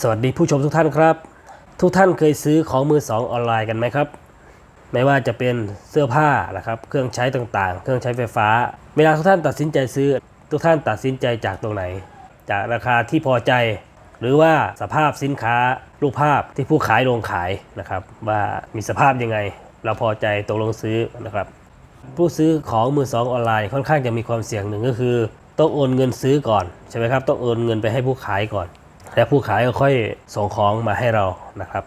สวัสดีผู้ชมทุกท่านครับ ทุกท่านเคยซื้อของมือสองออนไลน์กันไหมครับ ไม่ว่าจะเป็นเสื้อผ้านะครับเครื่องใช้ต่างๆ เครื่องใช้ไฟฟ้า เวลาทุกท่านตัดสินใจซื้อ ทุกท่านตัดสินใจจากตรงไหน จากราคาที่พอใจ หรือว่าสภาพสินค้ารูปภาพที่ผู้ขายลงขายนะครับ ว่ามีสภาพยังไง เราพอใจตกลงซื้อนะครับ ผู้ซื้อของมือสองออนไลน์ค่อนข้างจะมีความเสี่ยงหนึ่งก็คือ ต้องโอนเงินซื้อก่อนใช่ไหมครับต้องโอนเงินไปให้ผู้ขายก่อน แล้วผู้ขายก็ค่อยส่งของมาให้เรานะครับ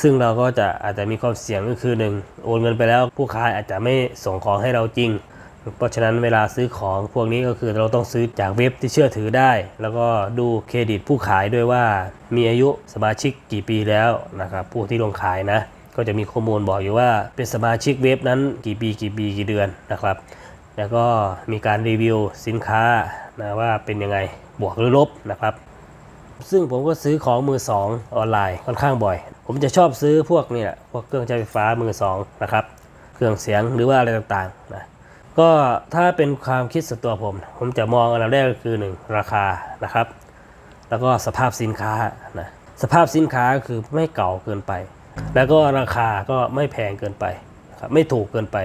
ซึ่งเราก็จะอาจจะมีความเสี่ยงก็คือหนึ่งโอนเงินไปแล้วผู้ขายอาจจะไม่ส่งของให้เราจริง เพราะฉะนั้นเวลาซื้อของพวกนี้ก็คือเราต้องซื้อจากเว็บที่เชื่อถือได้ แล้วก็ดูเครดิตผู้ขายด้วยว่า มีอายุสมาชิกกี่ปีแล้วนะครับผู้ที่ลงขายนะ ก็จะมีข้อมูลบอกอยู่ว่าเป็นสมาชิกเว็บนั้นกี่ปีกี่ปีกี่เดือนนะครับแล้วก็มีการรีวิวสินค้านะว่าเป็นยังไงบวกหรือลบนะครับ ซึ่งผมก็ซื้อของมือสองออนไลน์ค่อนข้างบ่อย ผมจะชอบซื้อพวกนี่ยพวกเครื่องใช้ไฟฟ้ามือสองนะครับ เครื่องเสียงหรือว่าอะไรต่างๆนะก็ถ้าเป็นความคิดส่วนตัวผม ผมจะมองอันดับแรกก็คือหนึ่งราคานะครับ แล้วก็สภาพสินค้านะสภาพสินค้าก็คือไม่เก่าเกินไป แล้วก็ราคาก็ไม่แพงเกินไปครับไม่ถูกเกินไป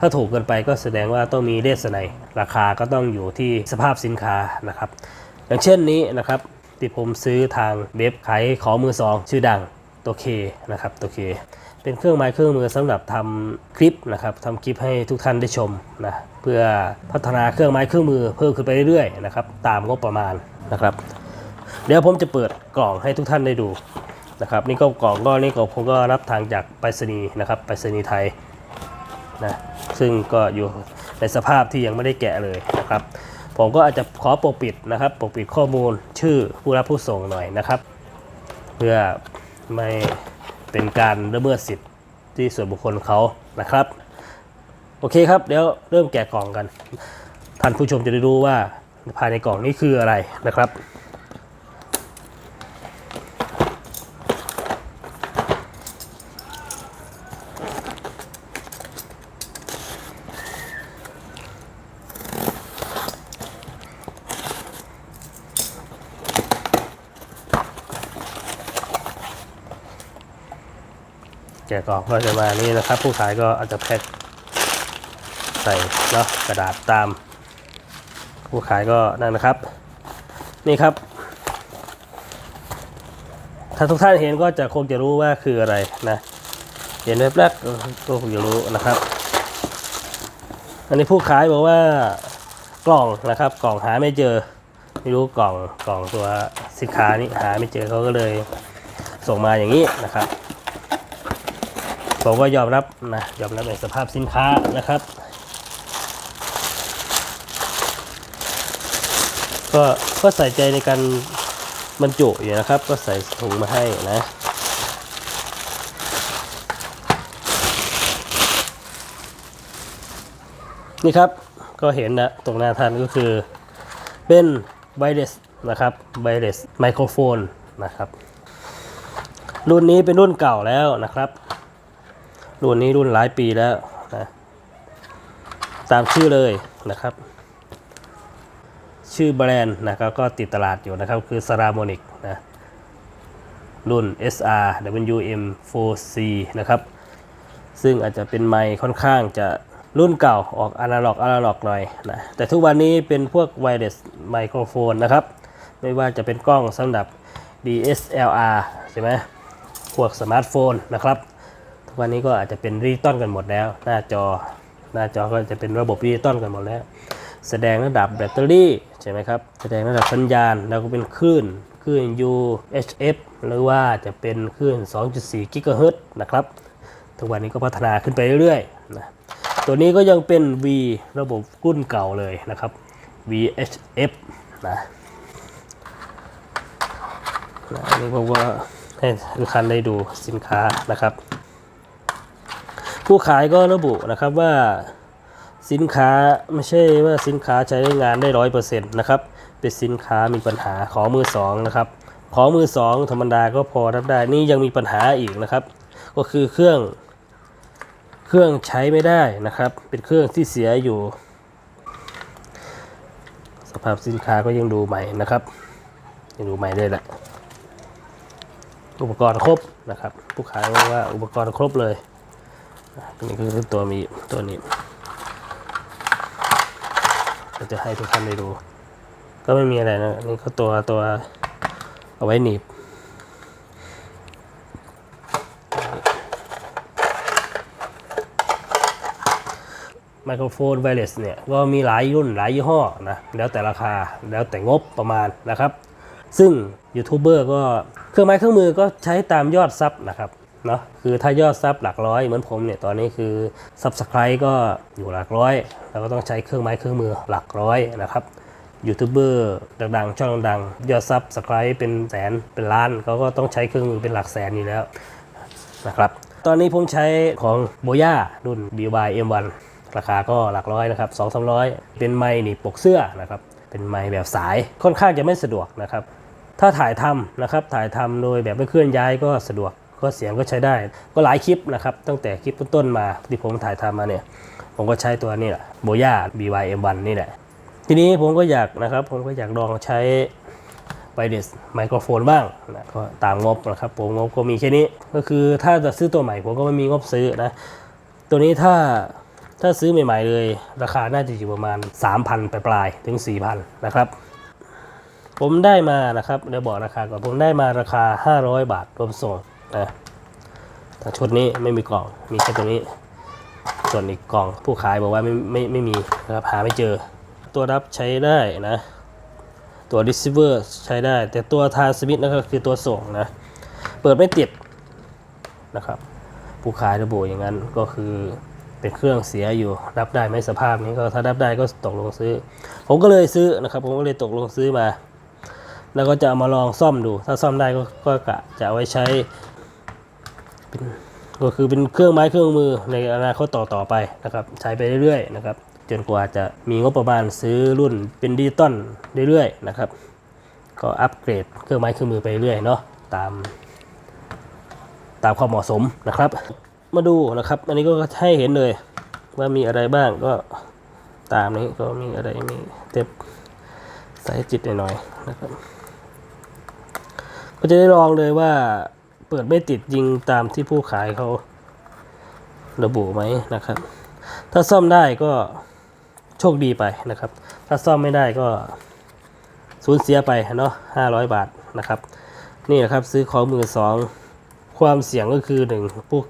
ถ้าถูกเกินไปก็แสดงว่าต้องมีเลสไนราคาก็ต้องอยู่ที่สภาพสินค้านะครับ อย่างเช่นนี้นะครับ ที่ผมซื้อทางเว็บขายของมือสองชื่อดังตัวเคนะครับตัวเคเป็นเครื่องไม้เครื่องมือสำหรับทำคลิปนะครับทำคลิปให้ทุกท่านได้ชมนะเพื่อพัฒนาเครื่องไม้เครื่องมือเพิ่มขึ้นไปเรื่อยๆนะครับตามงบประมาณนะครับ เดี๋ยวผมจะเปิดกล่องให้ทุกท่านได้ดูนะครับนี่ก็กล่องก็นี่ก็ผมก็รับทางจากไปรษณีย์นะครับไปรษณีย์ไทยนะซึ่งก็อยู่ในสภาพที่ยังไม่ได้แกะเลยนะครับ ผมก็อาจจะขอปกปิดนะครับ ปกปิดข้อมูลชื่อผู้รับผู้ส่งหน่อยนะครับ เพื่อไม่เป็นการละเมิดสิทธิ์ที่ส่วนบุคคลเขานะครับ โอเคครับเดี๋ยวเริ่มแกะกล่องกัน ท่านผู้ชมจะได้รู้ว่าภายในกล่องนี้คืออะไรนะครับ แกะกล่องก็จะมานี่นะครับ ผู้ขายก็อาจจะแพ็คใส่เนาะกระดาษตาม ผู้ขายก็นั่นนะครับ นี่ครับ ถ้าทุกท่านเห็นก็จะคงจะรู้ว่าคืออะไรนะเห็นแวบแรกก็คงจะรู้นะครับ อันนี้ผู้ขายบอกว่ากล่องนะครับ กล่องหาไม่เจอไม่รู้กล่องกล่องตัวสินค้านี้หาไม่เจอเขาก็เลยส่งมาอย่างนี้นะครับ ผมก็ยอมรับนะยอมรับในสภาพสินค้านะครับ ก็ก็ใส่ใจในการบรรจุอยู่นะครับ ก็ใส่ถุงมาให้นะนี่ครับก็เห็นนะตรงหน้าท่านก็คือเป็นไวเลสนะครับไวเลสไมโครโฟนนะครับ รุ่นนี้เป็นรุ่นเก่าแล้วนะครับ รุ่นนี้รุ่นหลายปีแล้วนะตามชื่อเลยนะครับ ชื่อแบรนด์นะครับก็ติดตลาดอยู่นะครับ คือ s a r a m o n i c นะรุ่น SR WM 4C นะครับ ซึ่งอาจจะเป็นไมค์ค่อนข้างจะรุ่นเก่าออกอนาล็อกอนาล็อกหน่อยนะแต่ทุกวันนี้เป็นพวกไวเลสไมโครโฟนนะครับ ไม่ว่าจะเป็นกล้องสำหรับ DSLR ใช่ไหมพวกสมาร์ทโฟนนะครับ วันนี้ก็อาจจะเป็นดิจิตอลกันหมดแล้ว หน้าจอหน้าจอก็จะเป็นระบบดิจิตอลกันหมดแล้ว แสดงระดับแบตเตอรี่ใช่ไหมครับแสดงระดับสัญญาณแล้วก็เป็นคลื่นคลื่น UHF หรือว่าจะเป็นคลื่น 2.4 กิกะเฮิรตซ์นะครับทุกวันนี้ก็พัฒนาขึ้นไปเรื่อยๆนะตัวนี้ก็ยังเป็น V ระบบรุ่นเก่าเลยนะครับ VHF นะนะอันนี้ผมก็ให้ทุกท่านได้ดูสินค้านะครับ ผู้ขายก็ระบุนะครับว่าสินค้าไม่ใช่ว่าสินค้าใช้งานได้ร้อยเปอร์เซ็นต์นะครับ เป็นสินค้ามีปัญหาของมือสองนะครับของมือสองธรรมดาก็พอรับได้นี่ยังมีปัญหาอีกนะครับ ก็คือเครื่องเครื่องใช้ไม่ได้นะครับ เป็นเครื่องที่เสียอยู่ สภาพสินค้าก็ยังดูใหม่นะครับ ยังดูใหม่ด้แหละอุปกรณ์ครบนะครับ ผู้ขายบอกว่าอุปกรณ์ครบเลย นี้คือตัวมีตัวนี้เราจะให้ทุกท่านได้ดู ก็ไม่มีอะไรนะนี่ก็ตัวตัวเอาไว้หนีบไมโครโฟนไวเลสเนี่ยก็มีหลายรุ่นหลายยี่ห้อนะแล้วแต่ราคาแล้วแต่งบประมาณนะครับ ซึ่งยูทูบเบอร์ก็เครื่องไม้เครื่องมือก็ใช้ตามยอดซับนะครับ เนาะคือถ้ายอดซับหลักร้อยเหมือนผมเนี่ยตอนนี้คือซับสไคร b ์ก็อยู่หลักร้อยเราก็ต้องใช้เครื่องไม้เครื่องมือหลักร้อยนะครับยูทูบเบอร์ดังๆ ช่องดังยอดซับสไคร b ์เป็นแสนเป็นล้านเขาก็ต้องใช้เครื่องมือเป็นหลักแสนอยู่แล้วนะครับตอนนี้ผมใช้ของโบย่ารุ่น BY M1 ราคาก็หลักร้อยนะครับ2 3 0 0เป็นไม้หนีปกเสื้อนะครับเป็นไม้แบบสายค่อนข้างจะไม่สะดวกนะครับถ้าถ่ายทำนะครับถ่ายทำโดยแบบไม่เคลื่อนย้ายก็สะดวก ก็เสียงก็ใช้ได้ ก็หลายคลิปนะครับ ตั้งแต่คลิปต้นๆมาที่ผมถ่ายทำมาเนี่ย ผมก็ใช้ตัวนี้แหละโบย่า BY M1 นี่แหละ ทีนี้ผมก็อยากนะครับ ผมก็อยากลองใช้ไวเลสไมโครโฟนบ้างนะก็ตามงบนะครับ ผมงบก็มีแค่นี้ ก็คือถ้าจะซื้อตัวใหม่ผมก็ไม่มีงบซื้อนะ ตัวนี้ถ้าถ้าซื้อใหม่ๆเลย ราคาน่าจะอยู่ประมาณ 3,000ไปปลายๆถึง 4,000 นะครับ ผมได้มานะครับเดี๋ยวบอกราคาก่อนผมได้มาราคา 500 บาทรวมส่ง นะแต่ชุดนี้ไม่มีกล่องมีแค่ตัวนี้ ส่วนอีกกล่องผู้ขายบอกว่าไม่ไม่ไม่มีนะครับหาไม่เจอ ตัวรับใช้ได้นะ ตัว receiver ใช้ได้ แต่ตัว transmit นั่นก็คือตัวส่งนะเปิดไม่ติดนะครับผู้ขายระบุอย่างนั้นก็คือเป็นเครื่องเสียอยู่รับได้ไหมสภาพนี้ก็ถ้ารับได้ก็ตกลงซื้อ ผมก็เลยซื้อนะครับ ผมก็เลยตกลงซื้อมา แล้วก็จะเอามาลองซ่อมดู ถ้าซ่อมได้ก็ก็กะจะเอาไว้ใช้ เป็นก็คือเป็นเครื่องไม้เครื่องมือในอนาคตต่อต่อไปนะครับ ใช้ไปเรื่อยๆนะครับจนกว่าจะมีงบประมาณซื้อรุ่นเป็นดิจิตอลเรื่อยๆนะครับ ก็อัปเกรดเครื่องไม้เครื่องมือไปเรื่อยเนาะตาม ตามความเหมาะสมนะครับ มาดูนะครับ อันนี้ก็ให้เห็นเลยว่ามีอะไรบ้างก็ตามนี้ก็มีอะไรมีเต็บสายจิตหน่อยๆนะครับ ก็จะได้ลองเลยว่า เปิดไม่ติดยิงตามที่ผู้ขายเขาระบุไหมนะครับ ถ้าซ่อมได้ก็โชคดีไปนะครับ ถ้าซ่อมไม่ได้ก็สูญเสียไปเนาะห้าร้อยบาทนะครับ นี่นะครับซื้อของมือสองความเสี่ยงก็คือหนึ่งผู้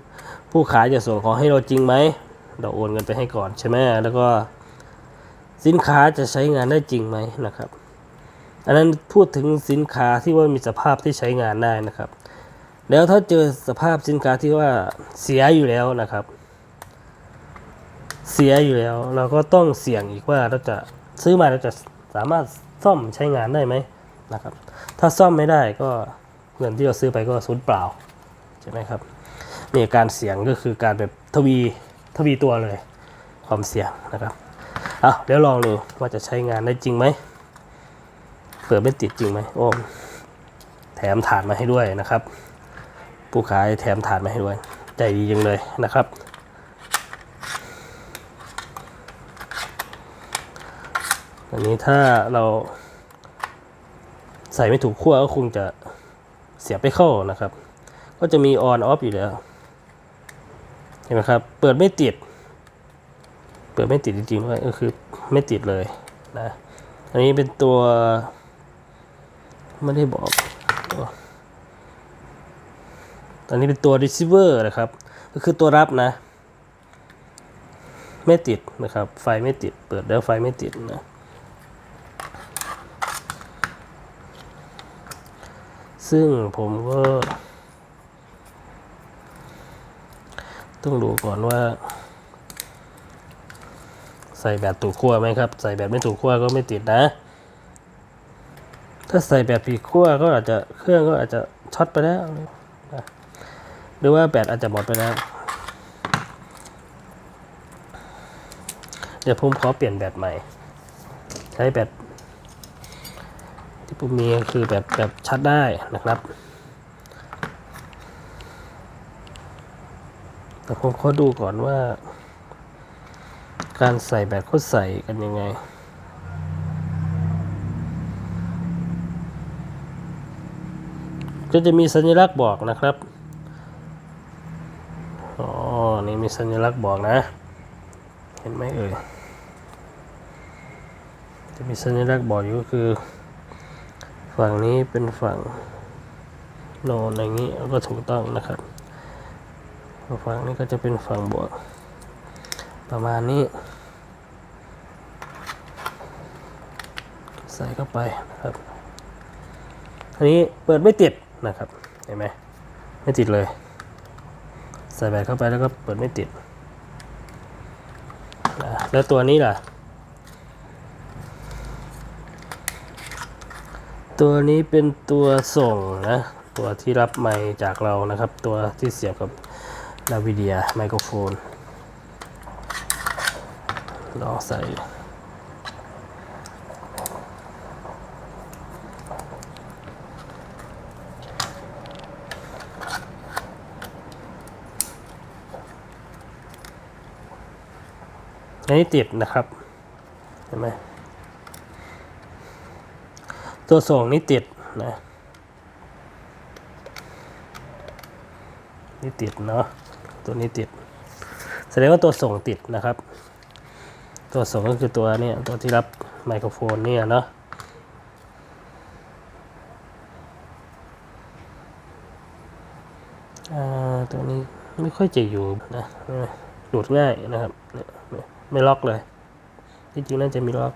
ผู้ขายจะส่งของให้เราจริงไหมเราโอนเงินไปให้ก่อนใช่ไหมแล้วก็สินค้าจะใช้งานได้จริงไหมนะครับ อันนั้นพูดถึงสินค้าที่ว่ามีสภาพที่ใช้งานได้นะครับ แล้วถ้าเจอสภาพสินค้าที่ว่าเสียอยู่แล้วนะครับ เสียอยู่แล้ว เราก็ต้องเสี่ยงอีกว่าเราจะซื้อมาเราจะสามารถซ่อมใช้งานได้ไหมนะครับ ถ้าซ่อมไม่ได้ก็เงินที่เราซื้อไปก็สูญเปล่าใช่ไหมครับนี่การเสี่ยงก็คือการแบบทวีทวีตัวเลย ความเสี่ยงนะครับเอาเดี๋ยวลองดูว่าจะใช้งานได้จริงไหมเปิดไม่ติดจริงไหมโอ้แถมถาดมาให้ด้วยนะครับ ผู้ขายแถมถาดมาให้ด้วย ใจดีจังเลยนะครับ อันนี้ถ้าเราใส่ไม่ถูกขั้วก็คงจะเสียบไม่เข้านะครับ ก็จะมี on off อยู่แล้วเห็นไหมครับ เปิดไม่ติด เปิดไม่ติดจริงๆด้วยก็คือไม่ติดเลยนะ อันนี้เป็นตัว ไม่ได้บอกตัว ตอนนี้เป็นตัว receiver นะครับ ก็คือตัวรับนะ ไม่ติดนะครับ ไฟไม่ติด เปิดแล้วไฟไม่ติดนะ ซึ่งผมก็ ต้องดูก่อนว่า ใส่แบบถูกขั้วไหมครับ ใส่แบบไม่ถูกขั้วก็ไม่ติดนะ ถ้าใส่แบบผิดขั้วก็อาจจะเครื่องก็อาจจะช็อตไปแล้วนะ หรือว่าแบตอาจจะหมดไปแล้ว เดี๋ยวผมขอเปลี่ยนแบตใหม่ ใช้แบตที่ผมมีคือแบบแบบชัดได้นะครับแต่ผมขอดูก่อนว่า การใส่แบบเขาใส่กันยังไงก็จะมีสัญลักษณ์บอกนะครับ อ๋อ นี่มีสัญลักษณ์บอกนะ เห็นไหมเอ่ย จะมีสัญลักษณ์บอกอยู่ก็คือ ฝั่งนี้เป็นฝั่งโนนอย่างนี้ก็ถูกต้องนะครับ ฝั่งนี้ก็จะเป็นฝั่งบวก ประมาณนี้ ใส่เข้าไปนะครับ อันนี้เปิดไม่ติดนะครับ เห็นไหมไม่ติดเลย ใส่แบตเข้าไปแล้วก็เปิดไม่ติด แล้วตัวนี้ล่ะ ตัวนี้เป็นตัวส่งนะ ตัวที่รับไมค์จากเรานะครับ ตัวที่เสียบกับดาวิเดียไมโครโฟนลองใส่ อันนี้ติดนะครับเห็นไหมตัวส่งนี่ติดนะนี่ติดเนาะตัวนี้ติด แสดงว่าตัวส่งติดนะครับ ตัวส่งก็คือตัวเนี่ยตัวที่รับไมโครโฟนเนี่ยเนาะตัวนี้ไม่ค่อยจะอยู่นะหลุดง่ายนะครับเนี่ย ไม่ล็อกเลย ที่จริงน่าจะมีล็อก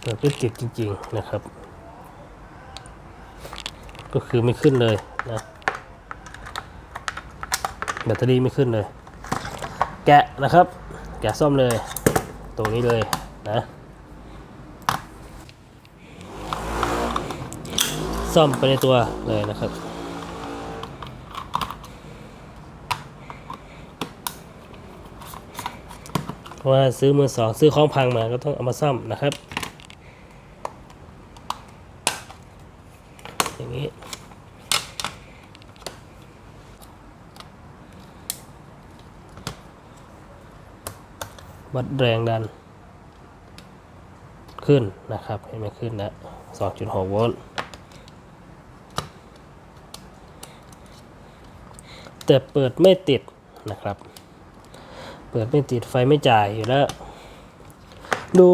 เปิดไม่ติดจริง ๆนะครับ ก็คือไม่ขึ้นเลยนะแบตเตอรี่ไม่ขึ้นเลย แกะนะครับ แกะซ่อมเลยตรงนี้เลยนะซ่อมไปในตัวเลยนะครับ ราะว่าซื้อมือสองซื้อของพังมาก็ต้องเอามาซ่อมนะครับ อย่างนี้วัดแรงดัน ขึ้นนะครับเห็นไหมขึ้นนะ2.6 โวลต์แต่เปิดไม่ติดนะครับ เปิดไม่ติดไฟไม่จ่ายอยู่แล้ว ดู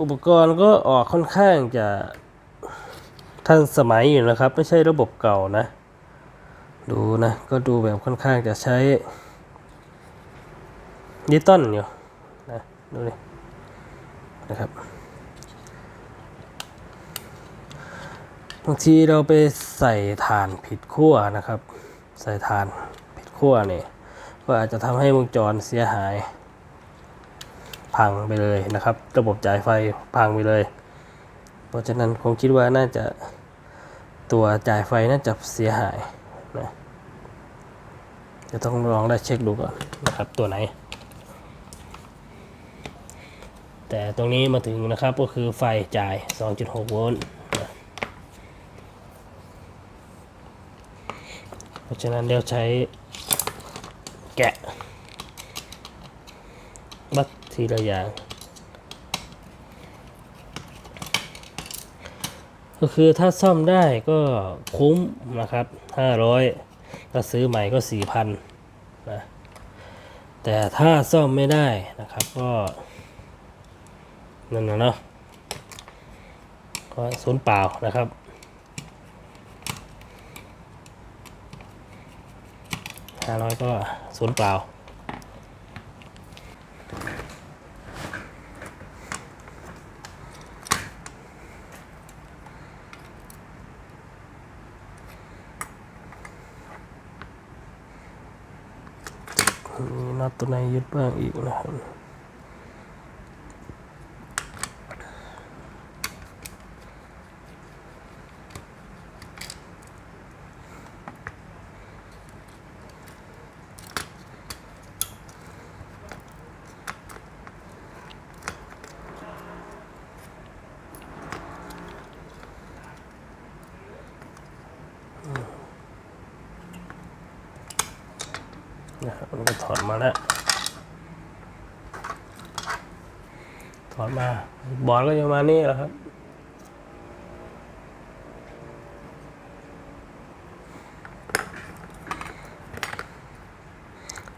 อุปกรณ์ก็ออกค่อนข้างจะทันสมัยอยู่นะครับ ไม่ใช่ระบบเก่านะ ดูนะ ก็ดูแบบค่อนข้างจะใช้ดิจิตอลอยู่นะดูนี่นะครับบางทีเราไปใส่ถ่านผิดขั้วนะครับ ใส่ถ่านผิดขั้วเนี่ย ก็อาจจะทำให้วงจรเสียหาย พังไปเลยนะครับ ระบบจ่ายไฟพังไปเลย เพราะฉะนั้นผมคิดว่าน่าจะตัวจ่ายไฟน่าจะเสียหายนะจะต้องลองได้เช็คดูก่อนนะครับตัวไหน แต่ตรงนี้มาถึงนะครับก็คือไฟจ่าย 2.6 โวลต์เพราะฉะนั้นเดี๋ยวใช้ แกะ บัดทีละอย่าง ก็คือถ้าซ่อมได้ก็คุ้มนะครับ 500ถ้าซื้อใหม่ก็ 4,000นะแต่ถ้าซ่อมไม่ได้นะครับก็นั่นนะเนาะก็ศูนย์เปล่านะครับ ห้าร้อยก็ศูนย์เปล่า มีน็อตตัวไหนยึดบ้างอีกนะครับนะครับ มาแล้วถอดมา บอลก็จะมานี่แหละครับ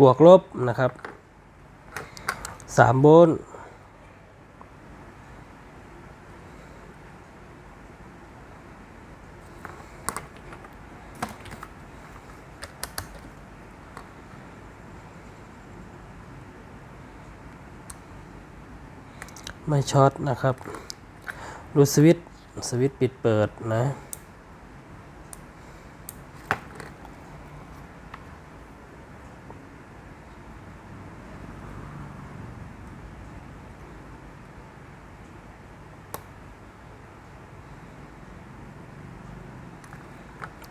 บวกลบนะครับสามลต์ ไม่ช็อตนะครับ ดูสวิตสวิตปิดเปิดนะ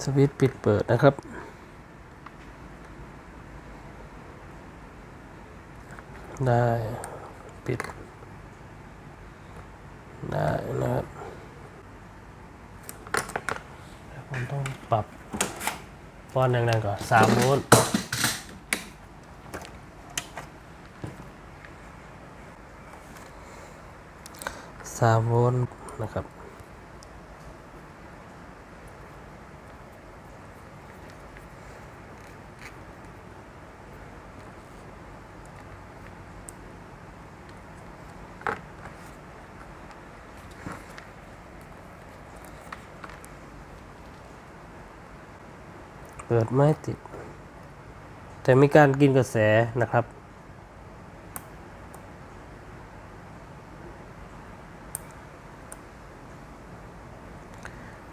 สวิตปิดเปิดนะครับ ได้ ปิดนะครับผม ต้องปรับป้อนแรงๆก่อนสามโวลต์สามโวลต์นะครับ ดไม่ติด แต่มีการกินกระแสนะครับ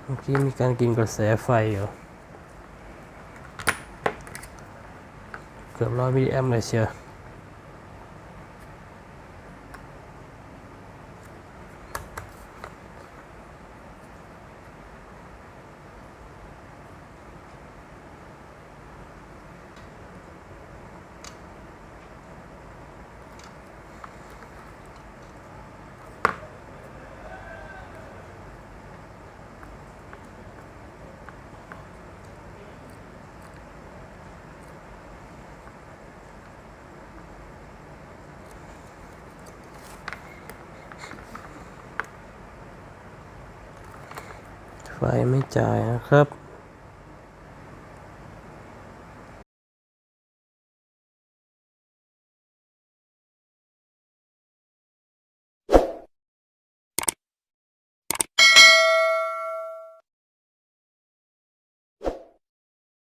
เมื่อกี้มีการกินกระแสไฟอยู่เกือบร้อยมิลลิแอมเลยเชียว ไม่จ่ายนะครับ